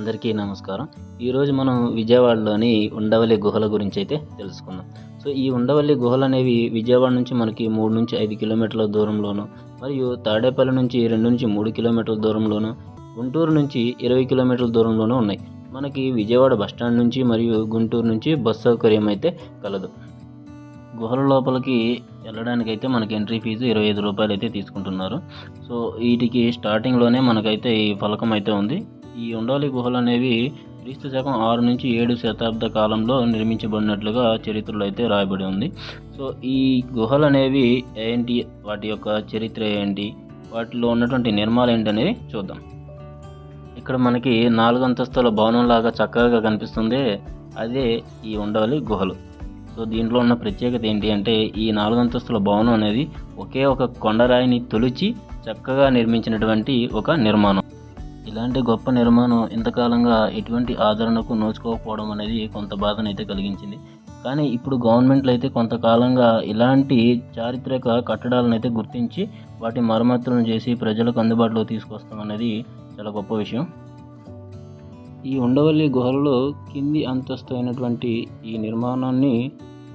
అందరికీ నమస్కారం. ఈరోజు మనం విజయవాడలోని ఉండవల్లి గుహల గురించి అయితే తెలుసుకుందాం. సో ఈ ఉండవల్లి గుహలు అనేవి విజయవాడ నుంచి మనకి మూడు నుంచి ఐదు కిలోమీటర్ల దూరంలోను మరియు తాడేపల్లి నుంచి రెండు నుంచి మూడు కిలోమీటర్ల దూరంలోను గుంటూరు నుంచి ఇరవై కిలోమీటర్ల దూరంలోనూ ఉన్నాయి. మనకి విజయవాడ బస్టాండ్ నుంచి మరియు గుంటూరు నుంచి బస్ సౌకర్యం అయితే కలదు. గుహల లోపలికి వెళ్ళడానికి అయితే మనకి ఎంట్రీ ఫీజు ఇరవై ఐదు రూపాయలు అయితే తీసుకుంటున్నారు. సో వీటికి స్టార్టింగ్లోనే మనకైతే ఈ ఫలకం అయితే ఉంది. ఈ ఉండాలి గుహలు అనేవి క్రీస్తు శకం ఆరు నుంచి ఏడు శతాబ్ద కాలంలో నిర్మించబడినట్లుగా చరిత్రలో అయితే రాయబడి ఉంది. సో ఈ గుహలు అనేవి ఏంటి? వాటి యొక్క చరిత్ర ఏంటి? వాటిలో ఉన్నటువంటి నిర్మాణం ఏంటి అనేది చూద్దాం. ఇక్కడ మనకి నాలుగు అంతస్తుల భవనం లాగా చక్కగా కనిపిస్తుంది. అదే ఈ ఉండాలి గుహలు. సో దీంట్లో ఉన్న ప్రత్యేకత ఏంటి అంటే ఈ నాలుగు అంతస్తుల భవనం అనేది ఒకే ఒక కొండరాయిని తొలిచి చక్కగా నిర్మించినటువంటి ఒక నిర్మాణం. ఇలాంటి గొప్ప నిర్మాణం ఇంతకాలంగా ఎటువంటి ఆదరణకు నోచుకోకపోవడం అనేది కొంత బాధనైతే కలిగించింది. కానీ ఇప్పుడు గవర్నమెంట్లు అయితే కొంతకాలంగా ఇలాంటి చారిత్రక కట్టడాలను అయితే గుర్తించి వాటి మరమ్మతులను చేసి ప్రజలకు అందుబాటులో తీసుకొస్తాం అనేది చాలా గొప్ప విషయం. ఈ ఉండవల్లి గుహలలో కింది అంతస్తు అయినటువంటి ఈ నిర్మాణాన్ని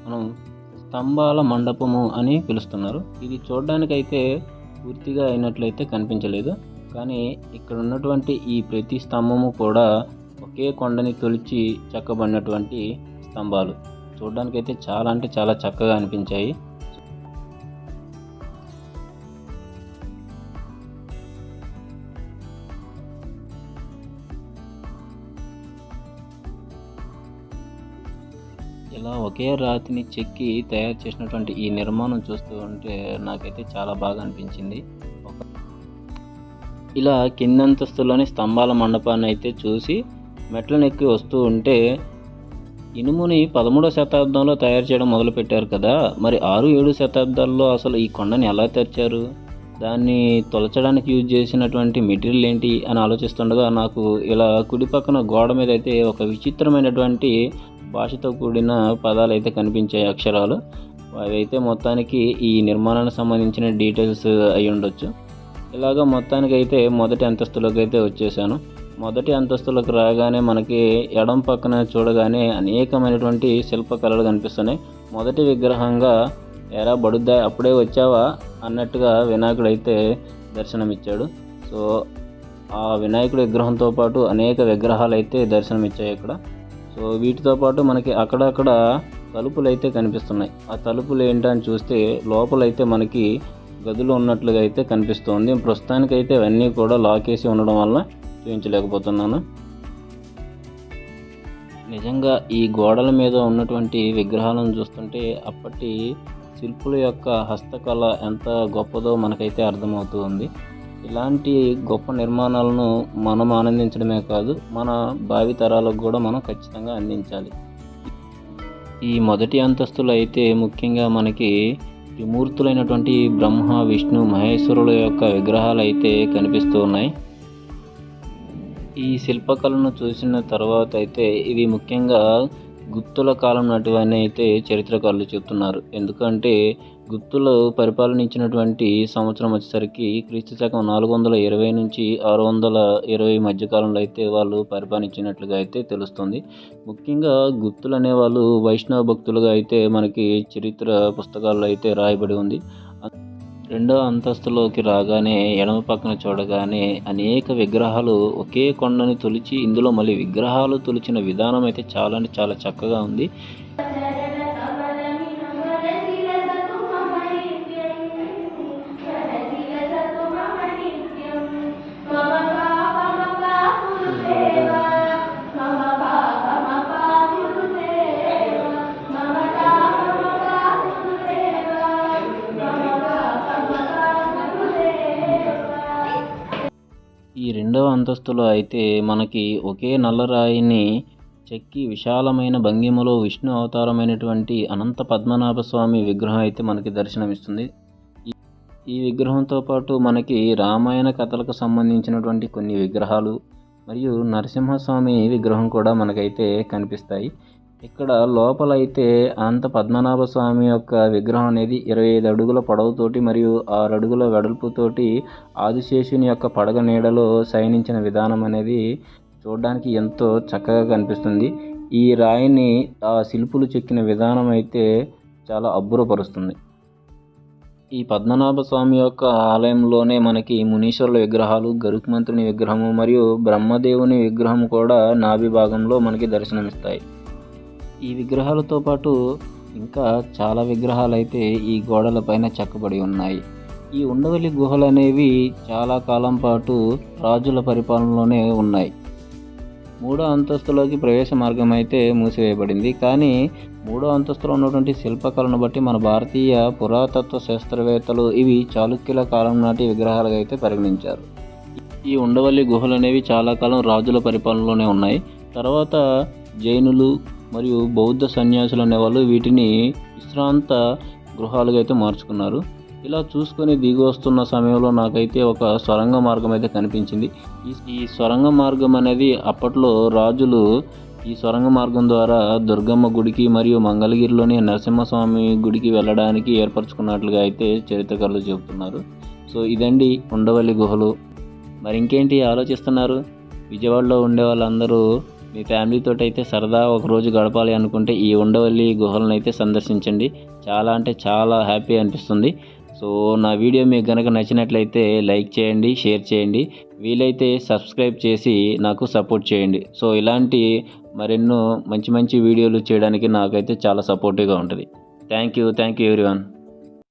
మనం స్తంభాల మండపము అని పిలుస్తున్నారు. ఇది చూడడానికైతే పూర్తిగా అయినట్లయితే కనిపించలేదు. కానీ ఇక్కడ ఉన్నటువంటి ఈ ప్రతి స్తంభము కూడా ఒకే కొండని తొలిచి చెక్కబడినటువంటి స్తంభాలు. చూడడానికైతే చాలా అంటే చాలా చక్కగా అనిపించాయి. ఇలా ఒకే రాతిని చెక్కి తయారు చేసినటువంటి ఈ నిర్మాణం చూస్తూ ఉంటే నాకైతే చాలా బాగా అనిపించింది. ఇలా కిందంతస్తులోని స్తంభాల మండపాన్ని అయితే చూసి మెట్లను ఎక్కి వస్తూ ఉంటే ఇనుముని పదమూడవ శతాబ్దంలో తయారు చేయడం మొదలుపెట్టారు కదా. మరి ఆరు ఏడు శతాబ్దాల్లో అసలు ఈ కొండని ఎలా తెరిచారు? దాన్ని తొలచడానికి యూజ్ చేసినటువంటి మెటీరియల్ ఏంటి అని ఆలోచిస్తుండగా నాకు ఇలా కుడి పక్కన గోడ మీద అయితే ఒక విచిత్రమైనటువంటి భాషతో కూడిన పదాలు అయితే కనిపించాయి అక్షరాలు. అవైతే మొత్తానికి ఈ నిర్మాణానికి సంబంధించిన డీటెయిల్స్ అయి ఉండొచ్చు. ఇలాగ మొత్తానికి అయితే మొదటి అంతస్తులోకి అయితే వచ్చేసాను. మొదటి అంతస్తులకు రాగానే మనకి ఎడం పక్కన చూడగానే అనేకమైనటువంటి శిల్పకళలు కనిపిస్తున్నాయి. మొదటి విగ్రహంగా ఎరా బడుద్దా అప్పుడే వచ్చావా? అన్నట్టుగా వినాయకుడు అయితే దర్శనమిచ్చాడు. సో ఆ వినాయకుడి విగ్రహంతో పాటు అనేక విగ్రహాలు అయితే దర్శనమిచ్చాయి ఇక్కడ సో వీటితో పాటు మనకి అక్కడక్కడ తలుపులు అయితే కనిపిస్తున్నాయి. ఆ తలుపులు ఏంటని చూస్తే లోపలైతే మనకి గదులు ఉన్నట్లుగా అయితే కనిపిస్తోంది. ప్రస్తుతానికైతే అవన్నీ కూడా లాక్ వేసి ఉండడం వల్ల చూపించలేకపోతున్నాను నిజంగా ఈ గోడల మీద ఉన్నటువంటి విగ్రహాలను చూస్తుంటే అప్పటి శిల్పుల యొక్క హస్తకళ ఎంత గొప్పదో మనకైతే అర్థమవుతూ ఉంది ఇలాంటి గొప్ప నిర్మాణాలను మనం ఆనందించడమే కాదు మన భావితరాలకు కూడా మనం ఖచ్చితంగా అందించాలి. ఈ మొదటి అంతస్తులో అయితే ముఖ్యంగా మనకి త్రిమూర్తులైనటువంటి బ్రహ్మ విష్ణు మహేశ్వరుల యొక్క విగ్రహాలు అయితే కనిపిస్తూ ఉన్నాయి. ఈ శిల్పకళను చూసిన తర్వాత అయితే ఇవి ముఖ్యంగా గుప్తుల కాలం నాటివని అయితే చరిత్రకారులు చెప్తున్నారు ఎందుకంటే గుప్తులు పరిపాలనించినటువంటి సంవత్సరం వచ్చేసరికి క్రీస్తు శకం నాలుగు వందల ఇరవై నుంచి ఆరు వందల ఇరవై మధ్యకాలంలో అయితే వాళ్ళు పరిపాలించినట్లుగా అయితే తెలుస్తుంది. ముఖ్యంగా గుప్తులు అనేవాళ్ళు వైష్ణవ భక్తులుగా అయితే మనకి చరిత్ర పుస్తకాల్లో అయితే రాయబడి ఉంది. రెండో అంతస్తులోకి రాగానే ఎడమ పక్కన చూడగానే అనేక విగ్రహాలు ఒకే కొండని తొలిచి ఇందులో మళ్ళీ విగ్రహాలు తొలిచిన విధానం అయితే చాలా అంటే చాలా చక్కగా ఉంది. అంతస్తులో అయితే మనకి ఒకే నల్లరాయిని చెక్కి విశాలమైన భంగిమలో విష్ణు అవతారమైనటువంటి అనంత పద్మనాభ స్వామి విగ్రహం అయితే మనకి దర్శనమిస్తుంది. ఈ- ఈ విగ్రహంతో పాటు మనకి రామాయణ కథలకు సంబంధించినటువంటి కొన్ని విగ్రహాలు మరియు నరసింహస్వామి విగ్రహం కూడా మనకైతే కనిపిస్తాయి. ఇక్కడ లోపలైతే అంత పద్మనాభ స్వామి యొక్క విగ్రహం అనేది ఇరవై ఐదు అడుగుల పొడవుతోటి మరియు ఆరు అడుగుల వెడల్పుతోటి ఆదిశేషుని యొక్క పడగ నీడలో శయనించిన విధానం అనేది చూడడానికి ఎంతో చక్కగా కనిపిస్తుంది. ఈ రాయిని ఆ శిల్పులు చెక్కిన విధానం అయితే చాలా అబ్బురపరుస్తుంది. ఈ పద్మనాభ స్వామి యొక్క ఆలయంలోనే మనకి మునీశ్వరుల విగ్రహాలు గరుత్మంతుని విగ్రహము మరియు బ్రహ్మదేవుని విగ్రహం కూడా నాభి భాగంలో మనకి దర్శనమిస్తాయి. ఈ విగ్రహాలతో పాటు ఇంకా చాలా విగ్రహాలు అయితే ఈ గోడల పైన చెక్కబడి ఉన్నాయి. ఈ ఉండవల్లి గుహలు అనేవి చాలా కాలం పాటు రాజుల పరిపాలనలోనే ఉన్నాయి. మూడో అంతస్తులోకి ప్రవేశ మార్గం అయితే మూసివేయబడింది. కానీ మూడో అంతస్తులో ఉన్నటువంటి శిల్పకళను బట్టి మన భారతీయ పురాతత్వ శాస్త్రవేత్తలు ఇవి చాళుక్యుల కాలం నాటి విగ్రహాలుగా అయితే పరిగణించారు. ఈ ఉండవల్లి గుహలు అనేవి చాలా కాలం రాజుల పరిపాలనలోనే ఉన్నాయి. తర్వాత జైనులు మరియు బౌద్ధ సన్యాసులు అనేవాళ్ళు వీటిని విశ్రాంత గృహాలుగా అయితే మార్చుకున్నారు. ఇలా చూసుకొని దిగి వస్తున్న సమయంలో నాకైతే ఒక సొరంగ మార్గం అయితే కనిపించింది. ఈ స్వరంగ సొరంగ మార్గం అనేది అప్పట్లో రాజులు ఈ సొరంగ మార్గం ద్వారా దుర్గమ్మ గుడికి మరియు మంగళగిరిలోని నరసింహస్వామి గుడికి వెళ్ళడానికి ఏర్పరచుకున్నట్లుగా అయితే చరిత్రకారులు చెబుతున్నారు. సో ఇదండి ఉండవల్లి గుహలు. మరి ఇంకేంటి ఆలోచిస్తున్నారు? విజయవాడలో ఉండే వాళ్ళందరూ మీ ఫ్యామిలీతో అయితే సరదా ఒక రోజు గడపాలి అనుకుంటే ఈ ఉండవల్లి గుహలను అయితే సందర్శించండి. చాలా అంటే చాలా హ్యాపీ అనిపిస్తుంది. సో నా వీడియో మీకు కనుక నచ్చినట్లయితే లైక్ చేయండి షేర్ చేయండి. వీలైతే సబ్స్క్రైబ్ చేసి నాకు సపోర్ట్ చేయండి. సో ఇలాంటి మరెన్నో మంచి మంచి వీడియోలు చేయడానికి నాకైతే చాలా సపోర్టివ్గా ఉంటుంది. Thank you thank you everyone